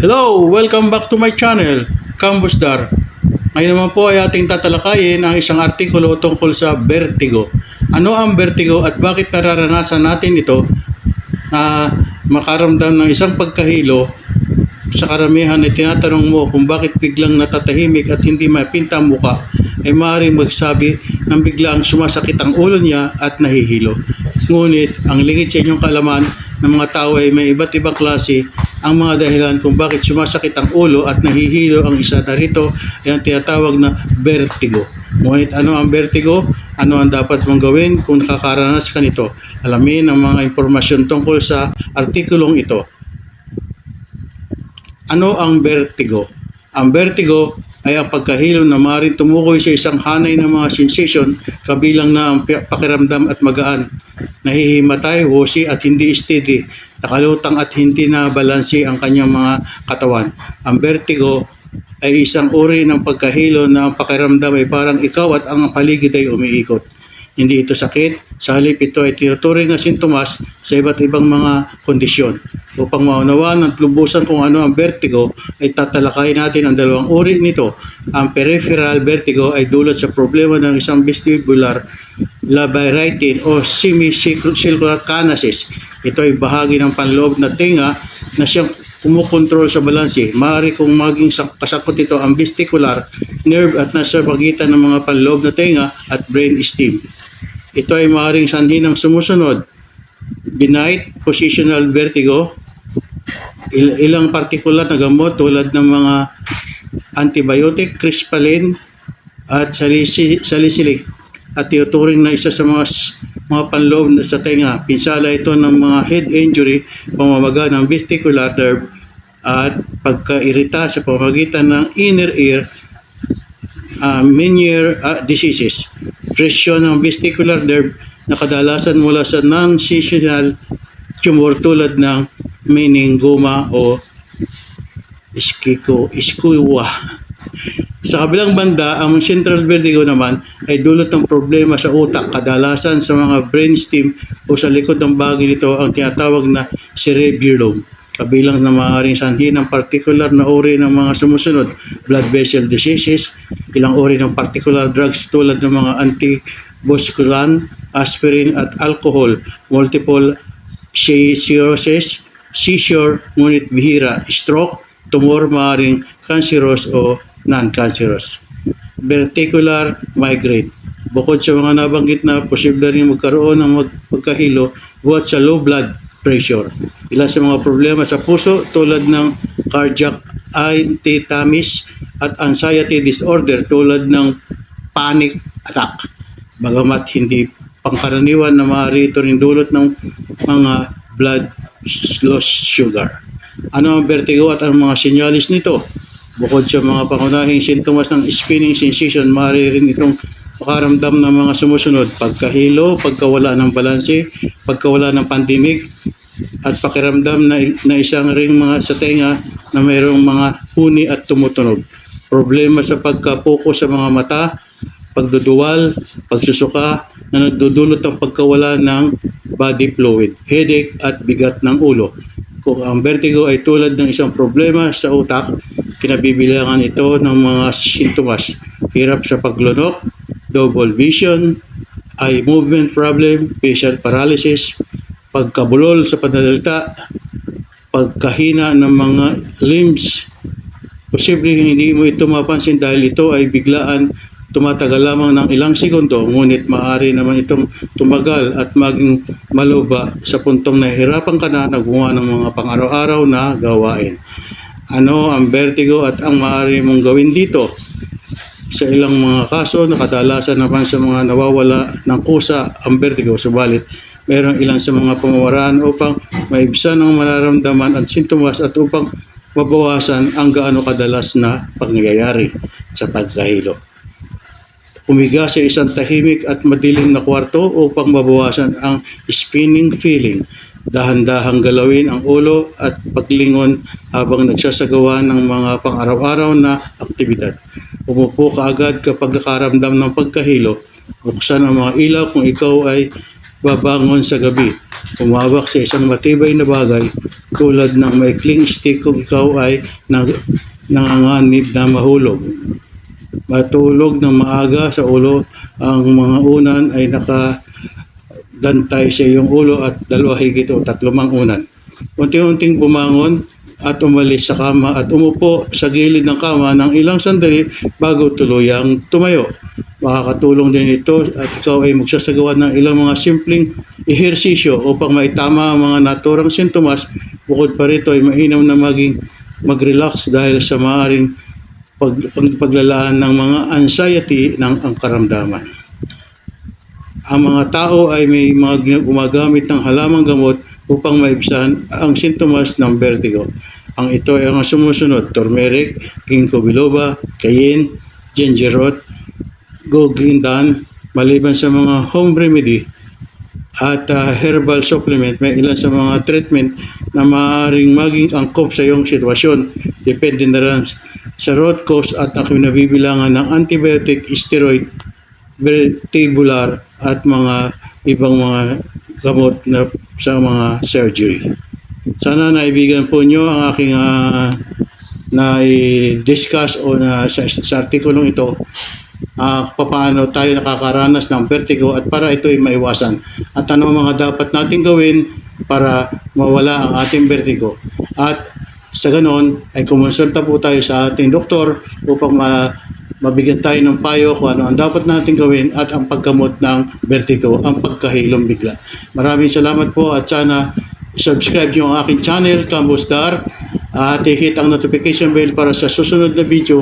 Hello! Welcome back to my channel, Kambusdar. Ngayon naman po ay ating tatalakayin ang isang artikulo tungkol sa vertigo. Ano ang vertigo at bakit nararanasan natin ito na makaramdam ng isang pagkahilo sa karamihan ay tinatanong mo kung bakit biglang natatahimik at hindi mapinta ang muka ay maaaring magsabi ng biglang sumasakit ang ulo niya at nahihilo. Ngunit ang lingid sa inyong kalaman ng mga tao ay may iba't ibang klase ang mga dahilan kung bakit sumasakit ang ulo at nahihilo ang isa na rito ay ang tinatawag na vertigo. Ngunit ano ang vertigo? Ano ang dapat mong gawin kung nakakaranas ka nito? Alamin ang mga impormasyon tungkol sa artikulong ito. Ano ang vertigo? Ang vertigo ay ang pagkahilo na maaaring tumukoy sa isang hanay ng mga sensation kabilang na ang pakiramdam at magaan. Nahihimatay, wosi at hindi steady. Nakalutang at hindi na balansi ang kanyang mga katawan. Ang vertigo ay isang uri ng pagkahilo na ang pakiramdam ay parang ikaw at ang paligid ay umiikot. Hindi ito sakit, sa halip ito ay tinuturing na sintomas sa iba't ibang mga kondisyon. Upang maunawaan ng lubusan kung ano ang vertigo, ay tatalakayin natin ang dalawang uri nito. Ang peripheral vertigo ay dulot sa problema ng isang vestibular labyrintine o semicircular canasis. Ito ay bahagi ng panloob na tenga na siyang kumukontrol sa balanse. Maaari kung maging sa- kasakot ito ang vestibular nerve at nasa pagitan ng mga panloob na tenga at brain stem. Ito ay maaaring sanhi ng sumusunod. Benign positional vertigo, il- ilang partikular na gamot tulad ng mga antibiotic, crispalin, at salicylic at tinuturing na isa sa mga mga panloob sa tenga. Pinsala ito ng mga head injury, pamamaga ng vestibular nerve at pagkairita sa pamamagitan ng inner ear uh, Meniere uh, diseases. Presyon ng vestibular nerve na kadalasan mula sa non-seasonal tumor tulad ng meningoma o iskiko, iskuwa. Sa kabilang banda, ang central vertigo naman ay dulot ng problema sa utak, kadalasan sa mga brainstem o sa likod ng bagay nito ang tinatawag na cerebellum. Kabilang na maaaring sanhi ng particular na uri ng mga sumusunod, blood vessel diseases, ilang uri ng particular drugs tulad ng mga antibusculan, aspirin at alcohol, multiple cirrhosis, seizure, ngunit bihira, stroke, tumor maaaring cancerous o non-cancerous. Verticular migraine. Bukod sa mga nabanggit na posible rin magkaroon ng mag- pagkahilo buhat sa low blood pressure. Ilan sa mga problema sa puso tulad ng cardiac arrhythmias at anxiety disorder tulad ng panic attack. Bagamat hindi pangkaraniwan na maaari ito rin dulot ng mga blood loss sugar. Ano ang vertigo at ang mga sinyalis nito? Bukod sa mga pangunahing sintomas ng spinning sensation, maaari rin itong makaramdam ng mga sumusunod, pagkahilo, pagkawala ng balanse, pagkawala ng pandemic, at pakiramdam na, na isang ring mga sa tenga na mayroong mga huni at tumutunog. Problema sa pagkapuko sa mga mata, pagduduwal, pagsusuka na nagdudulot ng pagkawala ng body fluid, headache at bigat ng ulo. Kung ang vertigo ay tulad ng isang problema sa utak, kinabibilangan ito ng mga sintomas. Hirap sa paglunok, double vision, eye movement problem, facial paralysis, pagkabulol sa pananalita, pagkahina ng mga limbs. Posibleng hindi mo ito mapansin dahil ito ay biglaan tumatagal lamang ng ilang segundo, ngunit maaari naman itong tumagal at maging maluba sa puntong nahihirapan ka na nagawa ng mga pang-araw-araw na gawain. Ano ang vertigo at ang maaari mong gawin dito? Sa ilang mga kaso, nakadalasan naman sa mga nawawala ng kusa ang vertigo, subalit mayroong ilan sa mga pamamaraan upang maibsan ang mararamdaman at sintomas at upang mabawasan ang gaano kadalas na pangyayari sa pagkahilo humiga sa isang tahimik at madilim na kwarto upang mabawasan ang spinning feeling. Dahan-dahang galawin ang ulo at paglingon habang nagsasagawa ng mga pang-araw-araw na aktibidad. Umupo ka agad kapag nakaramdam ng pagkahilo. Buksan ang mga ilaw kung ikaw ay babangon sa gabi. Umawak sa isang matibay na bagay tulad ng maikling stick kung ikaw ay nang, nanganganib na mahulog. Matulog ng maaga sa ulo, ang mga unan ay nakadantay sa iyong ulo at dalawa higit o tatlo mang unan. Unti-unting bumangon at umalis sa kama at umupo sa gilid ng kama ng ilang sandali bago tuluyang tumayo. Makakatulong din ito at ikaw ay magsasagawa ng ilang mga simpleng ehersisyo upang maitama ang mga naturang sintomas. Bukod pa rito ay mainam na maging mag-relax dahil sa maaaring pag, paglalaan ng mga anxiety ng ang karamdaman. Ang mga tao ay may mga gumagamit ng halamang gamot upang maibsan ang sintomas ng vertigo. Ang ito ay ang sumusunod, turmeric, ginkgo biloba, cayenne, ginger root, goglindan, maliban sa mga home remedy at uh, herbal supplement, may ilan sa mga treatment na maaaring maging angkop sa iyong sitwasyon. Depende na rin sa root cause at ang kinabibilangan ng antibiotic, steroid, vestibular at mga ibang mga gamot na sa mga surgery. Sana naibigan po nyo ang aking ah, na-discuss o na sa, sa artikulong ito ah paano tayo nakakaranas ng vertigo at para ito ay maiwasan. At ano mga dapat natin gawin para mawala ang ating vertigo. At sa ganon ay kumonsulta po tayo sa ating doktor upang ma mabigyan tayo ng payo kung ano ang dapat natin gawin at ang paggamot ng vertigo, ang pagkahilom bigla. Maraming salamat po at sana subscribe nyo ang aking channel, Campus Dar, at i-hit ang notification bell para sa susunod na video